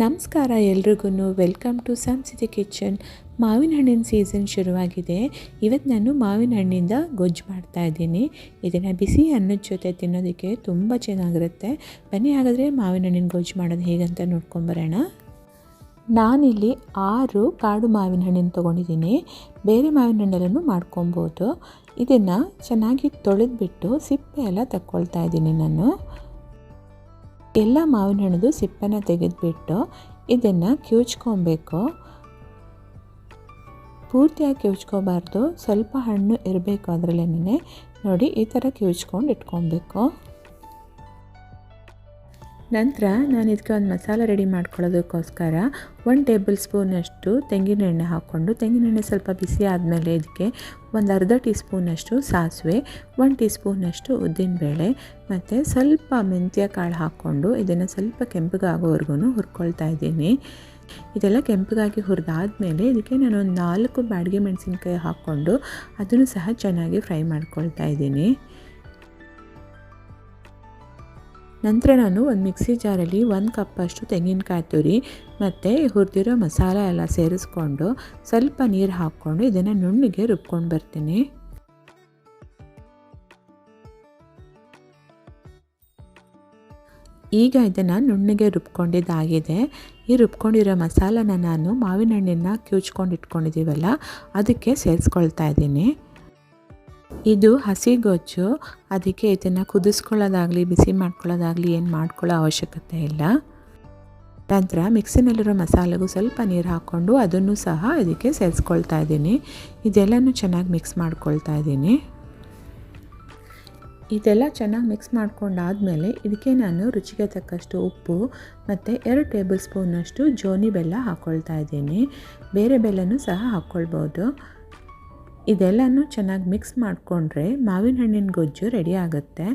ನಮಸ್ಕಾರ ಎಲ್ರಿಗೂ. Welcome to ಸಂಸಿತಿ kitchen ಮಾವಿನ ಹಣ್ಣಿನ ಸೀಸನ್ ಶುರುವಾಗಿದೆ. ಇವತ್ತು ನಾನು ಮಾವಿನ ಹಣ್ಣಿಂದ ಗೊಜ್ಜು ಮಾಡ್ತಾ ಇದ್ದೀನಿ. ಇದನ್ನು ಬಿಸಿ ಅನ್ನದ ಜೊತೆ ತಿನ್ನೋದಕ್ಕೆ ತುಂಬ ಚೆನ್ನಾಗಿರುತ್ತೆ. ಬನ್ನಿ ಹಾಗಾದರೆ ಮಾವಿನ ಹಣ್ಣಿನ ಗೊಜ್ಜು ಮಾಡೋದು ಹೇಗಂತ ನೋಡ್ಕೊಂಬರೋಣ ನಾನಿಲ್ಲಿ ಆರು ಕಾಡು ಮಾವಿನ ಹಣ್ಣಿನ ತೊಗೊಂಡಿದ್ದೀನಿ. ಬೇರೆ ಮಾವಿನ ಹಣ್ಣೆಲ್ಲೂ ಮಾಡ್ಕೊಬೋದು. ಇದನ್ನು ಚೆನ್ನಾಗಿ ತೊಳೆದ್ಬಿಟ್ಟು ಸಿಪ್ಪೆ ಎಲ್ಲ ತಕ್ಕೊಳ್ತಾ ಇದ್ದೀನಿ ನಾನು. ಎಲ್ಲ ಮಾವಿನ ಹಣ್ಣದು ಸಿಪ್ಪೆನ ತೆಗೆದುಬಿಟ್ಟು ಇದನ್ನು ಕಿವುಚ್ಕೊಬೇಕು. ಪೂರ್ತಿಯಾಗಿ ಕಿವುಚ್ಕೋಬಾರ್ದು. ಸ್ವಲ್ಪ ಹಣ್ಣು ಇರಬೇಕು ಅದರಲ್ಲೇನೆ ನೋಡಿ, ಈ ಥರ ಕಿವುಚ್ಕೊಂಡು ಇಟ್ಕೊಬೇಕು. ನಂತರ ನಾನು ಇದಕ್ಕೆ ಒಂದು ಮಸಾಲ ರೆಡಿ ಮಾಡ್ಕೊಳ್ಳೋದಕ್ಕೋಸ್ಕರ ಒನ್ ಟೇಬಲ್ ಸ್ಪೂನಷ್ಟು ತೆಂಗಿನ ಎಣ್ಣೆ ಹಾಕ್ಕೊಂಡು ತೆಂಗಿನ ಎಣ್ಣೆ ಸ್ವಲ್ಪ ಬಿಸಿ ಆದಮೇಲೆ ಇದಕ್ಕೆ ಒಂದು ಅರ್ಧ ಟೀ ಸ್ಪೂನಷ್ಟು ಸಾಸಿವೆ ಒಂದು ಟೀ ಸ್ಪೂನಷ್ಟು ಉದ್ದಿನಬೇಳೆ ಮತ್ತು ಸ್ವಲ್ಪ ಮೆಂತ್ಯ ಕಾಳು ಹಾಕ್ಕೊಂಡು ಇದನ್ನು ಸ್ವಲ್ಪ ಕೆಂಪಗಾಗೋವರೆಗೂ ಹುರ್ಕೊಳ್ತಾ ಇದ್ದೀನಿ. ಇದೆಲ್ಲ ಕೆಂಪಗಾಗಿ ಹುರಿದಾದ್ಮೇಲೆ ಇದಕ್ಕೆ ನಾನು ಒಂದು ನಾಲ್ಕು ಬಾಡಿಗೆ ಮೆಣಸಿನ್ಕಾಯಿ ಹಾಕ್ಕೊಂಡು ಅದನ್ನು ಸಹ ಚೆನ್ನಾಗಿ ಫ್ರೈ ಮಾಡ್ಕೊಳ್ತಾ ಇದ್ದೀನಿ. ನಂತರ ನಾನು ಒಂದು ಮಿಕ್ಸಿ ಜಾರಲ್ಲಿ ಒಂದು ಕಪ್ಪಷ್ಟು ತೆಂಗಿನಕಾಯಿ ತುರಿ ಮತ್ತು ಹುರಿದಿರೋ ಮಸಾಲ ಎಲ್ಲ ಸೇರಿಸ್ಕೊಂಡು ಸ್ವಲ್ಪ ನೀರು ಹಾಕ್ಕೊಂಡು ಇದನ್ನು ನುಣ್ಣಿಗೆ ರುಬ್ಕೊಂಡು ಬರ್ತೀನಿ. ಈಗ ಇದನ್ನು ನುಣ್ಣಿಗೆ ರುಬ್ಕೊಂಡಿದ್ದಾಗಿದೆ. ಈ ರುಬ್ಕೊಂಡಿರೋ ಮಸಾಲನ ನಾನು ಮಾವಿನ ಹಣ್ಣಿನ ಕ್ಯೂಚ್ಕೊಂಡು ಇಟ್ಕೊಂಡಿದ್ದೀವಲ್ಲ, ಅದಕ್ಕೆ ಸೇರಿಸ್ಕೊಳ್ತಾ ಇದ್ದೀನಿ. ಇದು ಹಸಿ ಗೊಜ್ಜು. ಅದಕ್ಕೆ ಇದನ್ನು ಕುದಿಸ್ಕೊಳ್ಳೋದಾಗಲಿ, ಬಿಸಿ ಮಾಡ್ಕೊಳ್ಳೋದಾಗಲಿ ಏನು ಮಾಡ್ಕೊಳ್ಳೋ ಅವಶ್ಯಕತೆ ಇಲ್ಲ. ನಂತರ ಮಿಕ್ಸಿನಲ್ಲಿರೋ ಮಸಾಲೆಗೂ ಸ್ವಲ್ಪ ನೀರು ಹಾಕ್ಕೊಂಡು ಅದನ್ನು ಸಹ ಅದಕ್ಕೆ ಸೇರಿಸ್ಕೊಳ್ತಾ ಇದ್ದೀನಿ. ಇದೆಲ್ಲನೂ ಚೆನ್ನಾಗಿ ಮಿಕ್ಸ್ ಮಾಡ್ಕೊಳ್ತಾ ಇದ್ದೀನಿ. ಇದೆಲ್ಲ ಚೆನ್ನಾಗಿ ಮಿಕ್ಸ್ ಮಾಡ್ಕೊಂಡಾದಮೇಲೆ ಇದಕ್ಕೆ ನಾನು ರುಚಿಗೆ ತಕ್ಕಷ್ಟು ಉಪ್ಪು ಮತ್ತು ಎರಡು ಟೇಬಲ್ ಸ್ಪೂನಷ್ಟು ಜೋನಿ ಬೆಲ್ಲ ಹಾಕ್ಕೊಳ್ತಾ ಇದ್ದೀನಿ. ಬೇರೆ ಬೆಲ್ಲನೂ ಸಹ ಹಾಕ್ಕೊಳ್ಬೋದು ಇದೆಲ್ಲನೂ ಚೆನ್ನಾಗಿ ಮಿಕ್ಸ್ ಮಾಡಿಕೊಂಡ್ರೆ ಮಾವಿನ ಹಣ್ಣಿನ ಗೊಜ್ಜು ರೆಡಿ ಆಗುತ್ತೆ.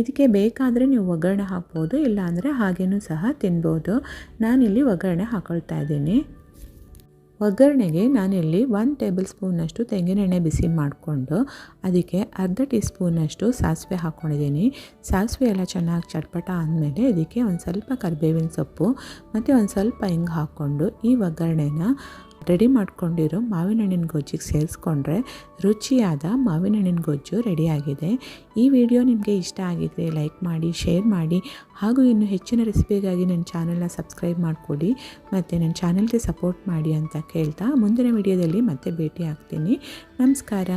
ಇದಕ್ಕೆ ಬೇಕಾದರೆ ನೀವು ಒಗ್ಗರಣೆ ಹಾಕ್ಬೋದು, ಇಲ್ಲಾಂದರೆ ಹಾಗೇನೂ ಸಹ ತಿನ್ಬೋದು. ನಾನಿಲ್ಲಿ ಒಗ್ಗರಣೆ ಹಾಕೊಳ್ತಾ ಇದ್ದೀನಿ. ಒಗ್ಗರಣೆಗೆ ನಾನಿಲ್ಲಿ ಒಂದು ಟೇಬಲ್ ಸ್ಪೂನಷ್ಟು ತೆಂಗಿನೆಣ್ಣೆ ಬಿಸಿ ಮಾಡಿಕೊಂಡು, ಅದಕ್ಕೆ ಅರ್ಧ ಟೀ ಸ್ಪೂನಷ್ಟು ಸಾಸಿವೆ ಹಾಕ್ಕೊಂಡಿದ್ದೀನಿ ಸಾಸಿವೆ ಎಲ್ಲ ಚೆನ್ನಾಗಿ ಚಟ್ಪಟ ಆದಮೇಲೆ ಇದಕ್ಕೆ ಒಂದು ಸ್ವಲ್ಪ ಕರಿಬೇವಿನ ಸೊಪ್ಪು, ಮತ್ತು ಒಂದು ಸ್ವಲ್ಪ ಹಿಂಗೆ ಹಾಕ್ಕೊಂಡು ಈ ಒಗ್ಗರಣೆನ ರೆಡಿ ಮಾಡ್ಕೊಂಡಿರೋ ಮಾವಿನ ಹಣ್ಣಿನ ಗೊಜ್ಜಿಗೆ ಸೇರಿಸ್ಕೊಂಡ್ರೆ ರುಚಿಯಾದ ಮಾವಿನ ಹಣ್ಣಿನ ಗೊಜ್ಜು ರೆಡಿಯಾಗಿದೆ. ಈ ವಿಡಿಯೋ ನಿಮಗೆ ಇಷ್ಟ ಆಗಿದ್ರೆ ಲೈಕ್ ಮಾಡಿ, ಶೇರ್ ಮಾಡಿ, ಹಾಗೂ ಇನ್ನು ಹೆಚ್ಚಿನ ರೆಸಿಪಿಗಾಗಿ ನನ್ನ ಚಾನಲ್ನ ಸಬ್ಸ್ಕ್ರೈಬ್ ಮಾಡಿಕೊಡಿ ಮತ್ತು ನನ್ನ ಚಾನಲ್ಗೆ ಸಪೋರ್ಟ್ ಮಾಡಿ ಅಂತ ಕೇಳ್ತಾ ಮುಂದಿನ ವಿಡಿಯೋದಲ್ಲಿ ಮತ್ತೆ ಭೇಟಿ ಆಗ್ತೀನಿ ನಮಸ್ಕಾರ.